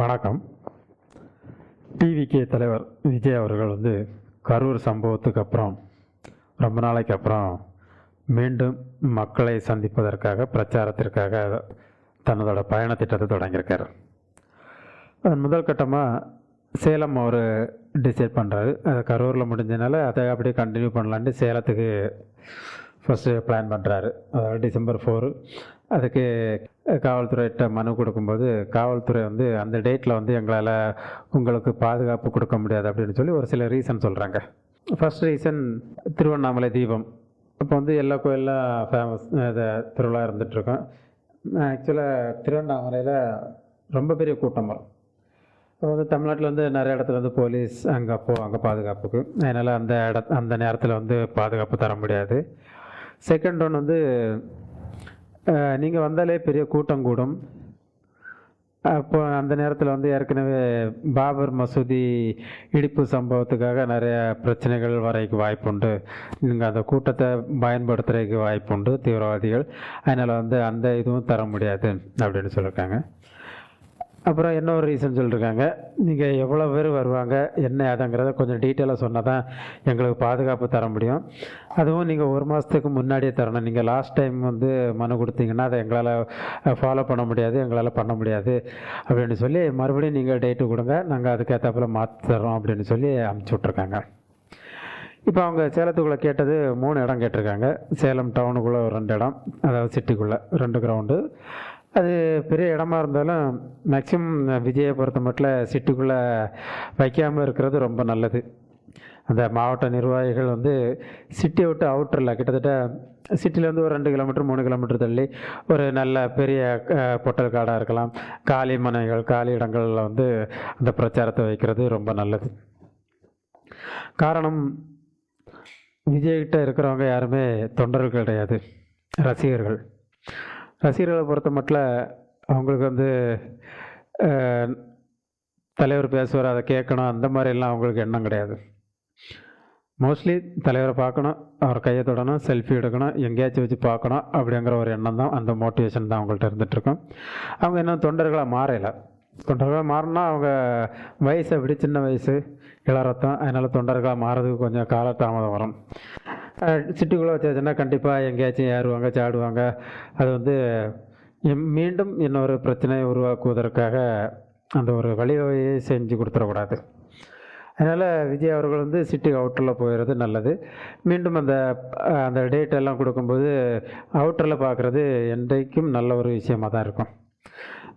வணக்கம். டிவிகே தலைவர் விஜய் அவர்கள் வந்து கரூர் சம்பவத்துக்கு அப்புறம் ரொம்ப நாளைக்கு அப்புறம் மீண்டும் மக்களை சந்திப்பதற்காக பிரச்சாரத்திற்காக தன்னதோட பயண திட்டத்தை தொடங்கியிருக்காரு. அதன் முதல் கட்டமாக சேலம் அவர் டிசைட் பண்ணுறாரு அது கரூரில் முடிஞ்சனால அதை அப்படியே கண்டினியூ பண்ணலான்ட்டு சேலத்துக்கு ஃபஸ்ட்டு பிளான் பண்ணுறாரு அதாவது டிசம்பர் ஃபோரு அதுக்கு காவல்துறையிட்ட மனு கொடுக்கும்போது காவல்துறை வந்து அந்த டேட்டில் வந்து எங்களால் உங்களுக்கு பாதுகாப்பு கொடுக்க முடியாது அப்படின்னு சொல்லி ஒரு சில ரீசன் சொல்கிறாங்க ஃபர்ஸ்ட் ரீசன் திருவண்ணாமலை தீபம். அப்போ வந்து எல்லா கோயிலும் ஃபேமஸ் இது திருவிழா இருந்துகிட்ருக்கோம் ஆக்சுவலாக திருவண்ணாமலையில் ரொம்ப பெரிய கூட்டம் வரும். இப்போ வந்து தமிழ்நாட்டில் வந்து நிறைய இடத்துல வந்து போலீஸ் அங்கே போவாங்க பாதுகாப்புக்கு. அதனால் அந்த இட அந்த நேரத்தில் வந்து பாதுகாப்பு தர முடியாது. செகண்ட் ஒன் வந்து நீங்கள் வந்தாலே பெரிய கூட்டம் கூடும். அப்போ அந்த நேரத்தில் வந்து ஏற்கனவே பாபர் மசூதி இடிப்பு சம்பவத்துக்காக நிறைய பிரச்சனைகள் வரைக்கு வாய்ப்புண்டு. நீங்கள் அந்த கூட்டத்தை பயன்படுத்துறதுக்கு வாய்ப்புண்டு தீவிரவாதிகள். அதனால் வந்து அந்த இதுவும் தர முடியாது அப்படின்னு சொல்லியிருக்காங்க அப்புறம் என்ன ஒரு ரீசன் சொல்லியிருக்காங்க நீங்கள் எவ்வளோ பேர் வருவாங்க? என்ன அதுங்கிறத கொஞ்சம் டீட்டெயிலாக சொன்னால் தான் எங்களுக்கு பாதுகாப்பு தர முடியும். அதுவும் நீங்கள் ஒரு மாதத்துக்கு முன்னாடியே தரணும். நீங்கள் லாஸ்ட் டைம் வந்து மனு கொடுத்தீங்கன்னா அதை எங்களால் ஃபாலோ பண்ண முடியாது எங்களால் பண்ண முடியாது அப்படின்னு சொல்லி மறுபடியும் நீங்கள் டேட்டு கொடுங்க. நாங்கள் அதுக்கேற்றாப்புல மாற்றி தரோம் அப்படின்னு சொல்லி அமுச்சு விட்ருக்காங்க இப்போ அவங்க சேலத்துக்குள்ளே கேட்டது மூணு இடம் கேட்டிருக்காங்க. சேலம் டவுனுக்குள்ளே ஒரு ரெண்டு இடம். அதாவது சிட்டிக்குள்ளே ரெண்டு கிரவுண்டு அது பெரிய இடமா இருந்தாலும் மேக்சிமம் விஜயை பொறுத்த மட்டும் சிட்டிக்குள்ளே வைக்காமல் இருக்கிறது ரொம்ப நல்லது. அந்த மாவட்ட நிர்வாகிகள் வந்து சிட்டியை விட்டு அவுட்டரில் கிட்டத்தட்ட சிட்டிலேருந்து ஒரு ரெண்டு கிலோமீட்டர் மூணு கிலோமீட்டர் தள்ளி ஒரு நல்ல பெரிய பொட்டல் காடாக இருக்கலாம். காலி மனைகள் காலி இடங்களில் வந்து அந்த பிரச்சாரத்தை வைக்கிறது ரொம்ப நல்லது. காரணம் விஜய்கிட்ட இருக்கிறவங்க யாருமே தொண்டர்கள் கிடையாது ரசிகர்கள். ரசிகர்களை பொறுத்த மட்டும் அவங்களுக்கு வந்து தலைவர் பேசுவார் அதை கேட்கணும் அந்த மாதிரிலாம் அவங்களுக்கு எண்ணம் கிடையாது. மோஸ்ட்லி தலைவரை பார்க்கணும் அவர் கையை தொடணும் செல்ஃபி எடுக்கணும் எங்கேயாச்சும் வச்சு பார்க்கணும் அப்படிங்கிற ஒரு எண்ணம் தான் அந்த மோட்டிவேஷன் தான் அவங்கள்ட்ட இருந்துகிட்ருக்கும் அவங்க இன்னும் தொண்டர்களாக மாறலை. தொண்டர்களாக மாறினா அவங்க வயசு அப்படி சின்ன வயசு இளரத்தம் அதனால் தொண்டர்களாக மாறதுக்கு கொஞ்சம் காலதாமதம் வரும். சிட்டிக்குள்ளே வச்சாச்சுன்னா கண்டிப்பாக எங்கேயாச்சும் ஏறுவாங்க சாடுவாங்க. அது வந்து எம்- மீண்டும் இன்னொரு பிரச்சனையை உருவாக்குவதற்காக அந்த ஒரு வழிவகையை செஞ்சு கொடுத்துடக்கூடாது. அதனால் விஜய் அவர்கள் வந்து சிட்டி அவுட்டரில் போயிடுறது நல்லது. மீண்டும் அந்த அந்த டேட் எல்லாம் கொடுக்கும்போது அவுட்டரில் பார்க்குறது என்றைக்கும் நல்ல ஒரு விஷயமாக தான் இருக்கும்.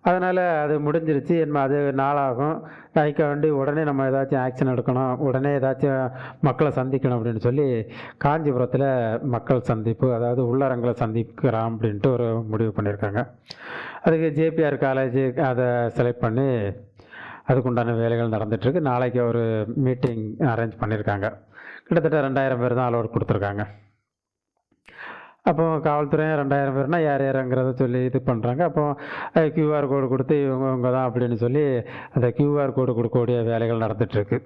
அதனால் அது முடிஞ்சிருச்சு. என்ன அது நாளாகும். அதுக்க வேண்டி உடனே நம்ம ஏதாச்சும் ஆக்ஷன் எடுக்கணும். உடனே ஏதாச்சும் மக்களை சந்திக்கணும் அப்படின்னு சொல்லி காஞ்சிபுரத்தில் மக்கள் சந்திப்பு அதாவது உள்ளரங்களை சந்திக்கிறோம் அப்படின்ட்டு ஒரு முடிவு பண்ணியிருக்காங்க. அதுக்கு ஜேபிஆர் காலேஜ் அதை செலக்ட் பண்ணி அதுக்குண்டான வேலைகள் நடந்துகிட்ருக்கு நாளைக்கு ஒரு மீட்டிங் அரேஞ்ச் பண்ணியிருக்காங்க. கிட்டத்தட்ட ரெண்டாயிரம் பேர் தான் அலோட் கொடுத்துருக்காங்க. அப்போ காவல்துறையும் ரெண்டாயிரம் பேர்னா யார் யாருங்கிறத சொல்லி இது பண்ணுறாங்க அப்போ கியூஆர் கோடு கொடுத்து இவங்க இவங்க தான் அப்படின்னு சொல்லி அந்த கியூஆர் கோடு கொடுக்கக்கூடிய வேலைகள் நடந்துகிட்ருக்கு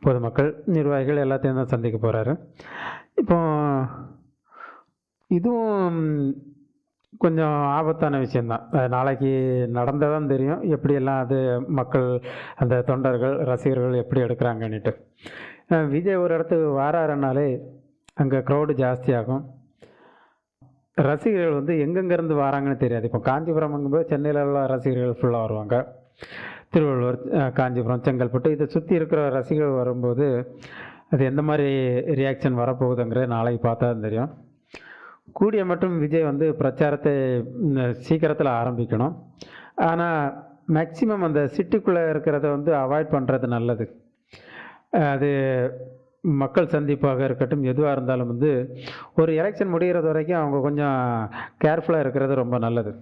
பொதுமக்கள் நிர்வாகிகள் எல்லாத்தையும் தான் சந்திக்க போகிறாரு இப்போ இதுவும் கொஞ்சம் ஆபத்தான விஷயந்தான் அது நாளைக்கு நடந்ததான் தெரியும். எப்படியெல்லாம் அது மக்கள் அந்த தொண்டர்கள் ரசிகர்கள் எப்படி எடுக்கிறாங்கன்னுட்டு. விஜய் ஒரு இடத்துக்கு வாராருனாலே அங்கே க்ரௌடு ஜாஸ்தியாகும். ரசிகர்கள் வந்து எங்கெங்கேருந்து வராங்கன்னு தெரியாது. இப்போ காஞ்சிபுரம்ங்கும்போது சென்னையில் உள்ள ரசிகர்கள் ஃபுல்லாக வருவாங்க. திருவள்ளூர் காஞ்சிபுரம் செங்கல்பட்டு இதை சுற்றி இருக்கிற ரசிகர்கள் வரும்போது அது எந்த மாதிரி ரியாக்ஷன் வரப்போகுதுங்கிறத நாளைக்கு பார்த்தா தான் தெரியும். கூடிய மட்டும் விஜய் வந்து பிரச்சாரத்தை சீக்கிரத்தில் ஆரம்பிக்கணும். ஆனால் மேக்சிமம் அந்த சிட்டிக்குள்ளே இருக்கிறத வந்து அவாய்ட் பண்ணுறது நல்லது. அது மக்கள் சந்திப்பாக இருக்கட்டும் எதுவாக இருந்தாலும் வந்து ஒரு எலெக்ஷன் முடிகிறது வரைக்கும் அவங்க கொஞ்சம் கேர்ஃபுல்லாக இருக்கிறது ரொம்ப நல்லது.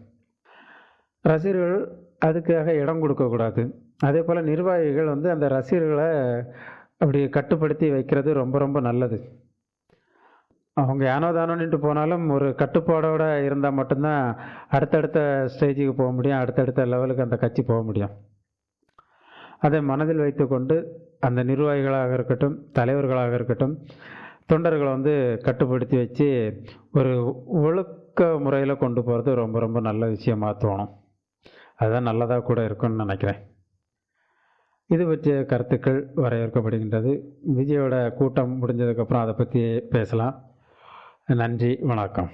ரசிகர்கள் அதுக்காக இடம் கொடுக்கக்கூடாது அதே போல் நிர்வாகிகள் வந்து அந்த ரசிகர்களை அப்படி கட்டுப்படுத்தி வைக்கிறது ரொம்ப ரொம்ப நல்லது. அவங்க ஏனோ நின்று போனாலும் ஒரு கட்டுப்பாடோடு இருந்தால் மட்டும்தான் அடுத்தடுத்த ஸ்டேஜுக்கு போக முடியும் அடுத்தடுத்த லெவலுக்கு அந்த கட்சி போக முடியும். அதை மனதில் வைத்துக்கொண்டு அந்த நிர்வாகிகளாக இருக்கட்டும் தலைவர்களாக இருக்கட்டும் தொண்டர்களை வந்து கட்டுப்படுத்தி வச்சு ஒரு ஒழுக்க முறையில் கொண்டு போகிறது ரொம்ப ரொம்ப நல்ல விஷயமாக தோணும் அதுதான் நல்லதாக கூட இருக்கும்னு நினைக்கிறேன். இது பற்றிய கருத்துக்கள் வரையறுக்கப்படுகின்றது. விஜயோட கூட்டம் முடிஞ்சதுக்கப்புறம் அதை பற்றி பேசலாம். நன்றி வணக்கம்.